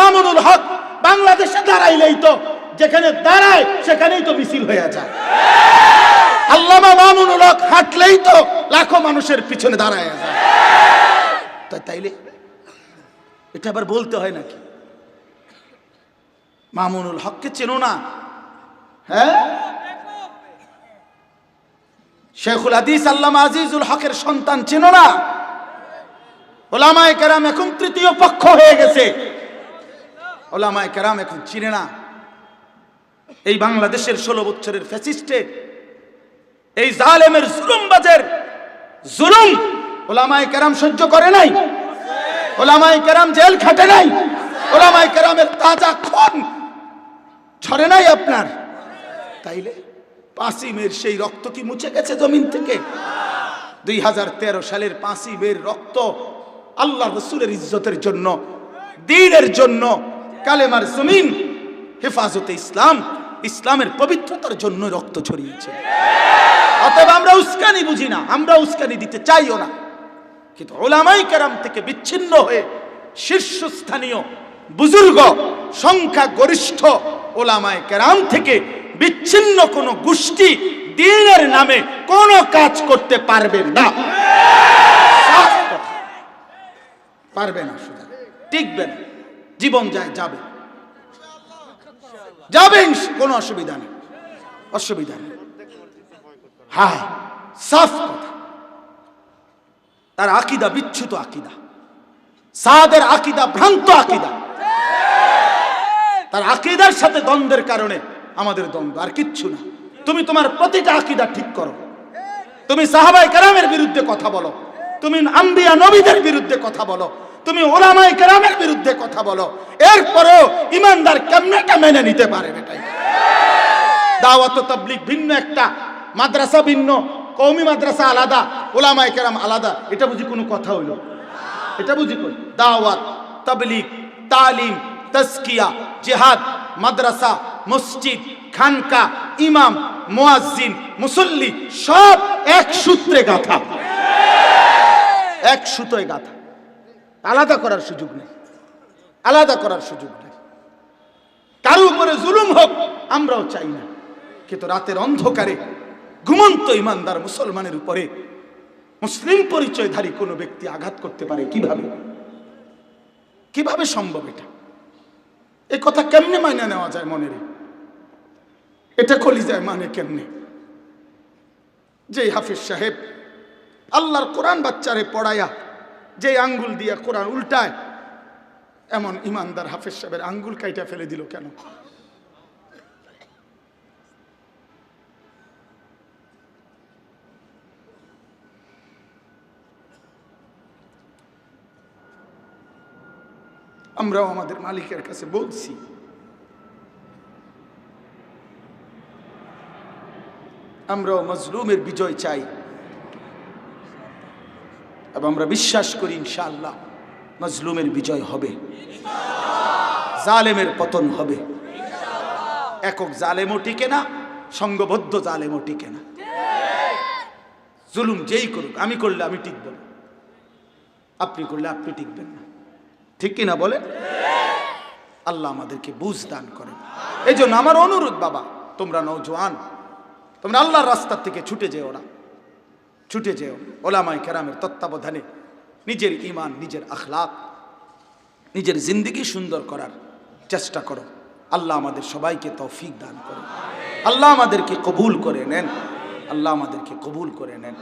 মামুনুল হক বাংলাদেশে দাঁড়াইলেই তো যেখানে দাঁড়ায় সেখানেই তো মিছিল হয়ে যায়। আল্লামা মামুনুল হক হাঁটলেই তো লাখো মানুষের পিছনে দাঁড়ায় যায়। তাইলে এটা আবার বলতে হয় নাকি? মামুনুল হককে চেনো না? হ্যাঁ? শেখুল হাদিস আল্লামা আজিজুল হকের সন্তান চেনো না? ওলামায় কেরাম এখন তৃতীয় পক্ষ হয়ে গেছে। ওলামায় কেরাম এখন চিনে না। এই বাংলাদেশের ষোলো বছরের ফ্যাসিস্টে এই জালেমের জুলুমবাজের জুলুম ওলামায় কেরাম সহ্য করে নাই। ওলামায় কেরাম জেল খাটে নাই। ওলামায় কেরামের তাজা খুন ছড়ে নাই আপনার। তাইলে পাঁচিমের সেই রক্ত কি মুছে গেছে জমিন থেকে? দুই হাজার তেরো সালের পাঁচিমের রক্ত আল্লাহ রসুলের ইজ্জতের জন্য, দিনের জন্য কালেমার জমিন হেফাজতে ইসলাম, ইসলামের পবিত্রতার জন্য রক্ত ছড়িয়েছে। অতএব আমরা উস্কানি বুঝি না, আমরা উস্কানি দিতে চাইও না। কিন্তু ওলামাই কেরাম থেকে বিচ্ছিন্ন হয়ে শীর্ষস্থানীয় বুজুর্গ সংখ্যা গরিষ্ঠ ওলামায় কেরাম থেকে বিচ্ছিন্ন কোন গোষ্ঠী দিনের নামে কোনো কাজ করতে পারবে না। পারবে না, সুতরাং। টিকবে না। জীবন যায়, যাবে। যাবেন কোনো অসুবিধা নেই। অসুবিধা নেই। হ্যাঁ সাফ কথা। তার আকিদা বিচ্ছুত আকিদা। সাদের আকিদা ভ্রান্ত আকিদা। তার আকিদার সাথে দ্বন্দ্বের কারণে আমাদের দ্বন্দ্ব। আর কিচ্ছু না। তুমি তোমার প্রতিটা আকিদা ঠিক করো। তুমি সাহাবাই কেরামের বিরুদ্ধে কথা বলো। তুমি আম্বিয়া নবীদের বিরুদ্ধে কথা বলো। তুমি ওলামাই কেরামের বিরুদ্ধে কথা বলো। এরপরেও ইমানদার কেমনেটা মেনে নিতে পারে দাওয়াত ও তাবলিগ ভিন্ন একটা, মাদ্রাসা ভিন্ন কৌমি মাদ্রাসা আলাদা ওলামাই কেরাম আলাদা। এটা বুঝি কোনো কথা হইল? এটা বুঝি কই? দাওয়াত, তাবলিগ, তালিম তসকিয়া জেহাদ, মাদ্রাসা, মসজিদ, খানকা, ইমাম, মুয়াজ্জিন, মুসল্লি, সব এক সূত্রে গাথা। এক সুতোয় গাথা। আলাদা করার সুযোগ নেই। আলাদা করার সুযোগ নেই। কারও উপরে জুলুম হোক, আমরাও চাই না। কিন্তু রাতের অন্ধকারে, ঘুমন্ত ইমানদার মুসলমানের উপরে মুসলিম পরিচয়ধারী কোনো ব্যক্তি আঘাত করতে পারে কীভাবে? কীভাবে সম্ভব এটা? এই কথা কেমনে মাইনা নেওয়া যায় মনের? এটা খলি যায় মানে কেমনে? যে হাফিজ সাহেব, আল্লাহর কোরআন বাচ্চারে পড়ায়া যে আঙ্গুল দিয়া কোরআন উল্টায়, এমন ইমানদার হাফিজ সাহেবের আঙ্গুল কাইটা ফেলে দিল কেন? আমরাও আমাদের মালিকের কাছে বলছি, আমরাও মজলুমের বিজয় চাই। এবং আমরা বিশ্বাস করি ইনশাআল্লাহ মজলুমের বিজয় হবে। জালেমের পতন হবে। একক জালেমও টিকে না, সংঘবদ্ধ জালেমও টিকে না। জুলুম যেই করুক, আমি করলে আমি টিকব না। আপনি করলে আপনি টিকবেন না। ঠিক কিনা বলে আল্লাহ আমাদেরকে বুঝ দান করেন। এই জন্য আমার অনুরোধ বাবা, তোমরা নৌজওয়ান তোমরা আল্লাহর রাস্তার থেকে ছুটে যেও না। ছুটে যেও। ওলামাই কেরামের তত্ত্বাবধানে নিজের ইমান নিজের আখলাক নিজের জিন্দিগি সুন্দর করার চেষ্টা করো। আল্লাহ আমাদের সবাইকে তৌফিক দান করো আল্লাহ আমাদেরকে কবুল করে নেন। আল্লাহ আমাদেরকে কবুল করে নেন।